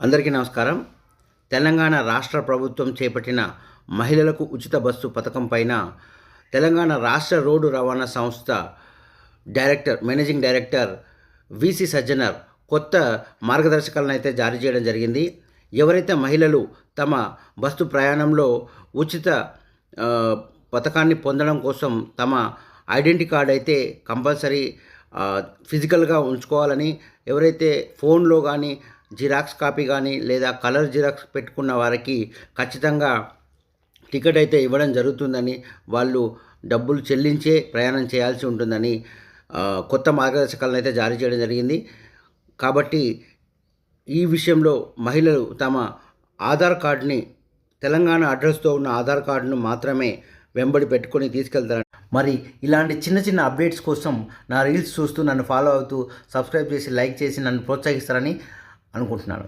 అందరికీ నమస్కారం. తెలంగాణ రాష్ట్ర ప్రభుత్వం చేపట్టిన మహిళలకు ఉచిత బస్సు పథకం పైన తెలంగాణ రాష్ట్ర రోడ్డు రవాణా సంస్థ director managing director VC Sajjanar కొత్త మార్గదర్శకాలను అయితే జారీ చేయడం జరిగింది. ఎవరైతే మహిళలు తమ బస్సు ప్రయాణంలో ఉచిత పథకాన్ని పొందడం కోసం తమ ఐడెంటిటీ కార్డ్ అయితే కంపల్సరీ ఫిజికల్గా ఉంచుకోవాలని ఎవరైతే ఫోన్లో కానీ జిరాక్స్ కాపీ కానీ లేదా కలర్ జిరాక్స్ పెట్టుకున్న వారికి ఖచ్చితంగా టికెట్ అయితే ఇవ్వడం జరుగుతుందని వాళ్ళు డబ్బులు చెల్లించే ప్రయాణం చేయాల్సి ఉంటుందని కొత్త మార్గదర్శకాలను అయితే జారీ చేయడం జరిగింది. కాబట్టి ఈ విషయంలో మహిళలు తమ ఆధార్ కార్డుని తెలంగాణ అడ్రస్తో ఉన్న ఆధార్ కార్డును మాత్రమే వెంబడి పెట్టుకొని తీసుకెళ్తారు మరి ఇలాంటి చిన్న చిన్న అప్డేట్స్ కోసం నా రీల్స్ చూస్తూ నన్ను ఫాలో అవుతూ సబ్స్క్రైబ్ చేసి లైక్ చేసి నన్ను ప్రోత్సహిస్తారని అనుకుంటున్నాను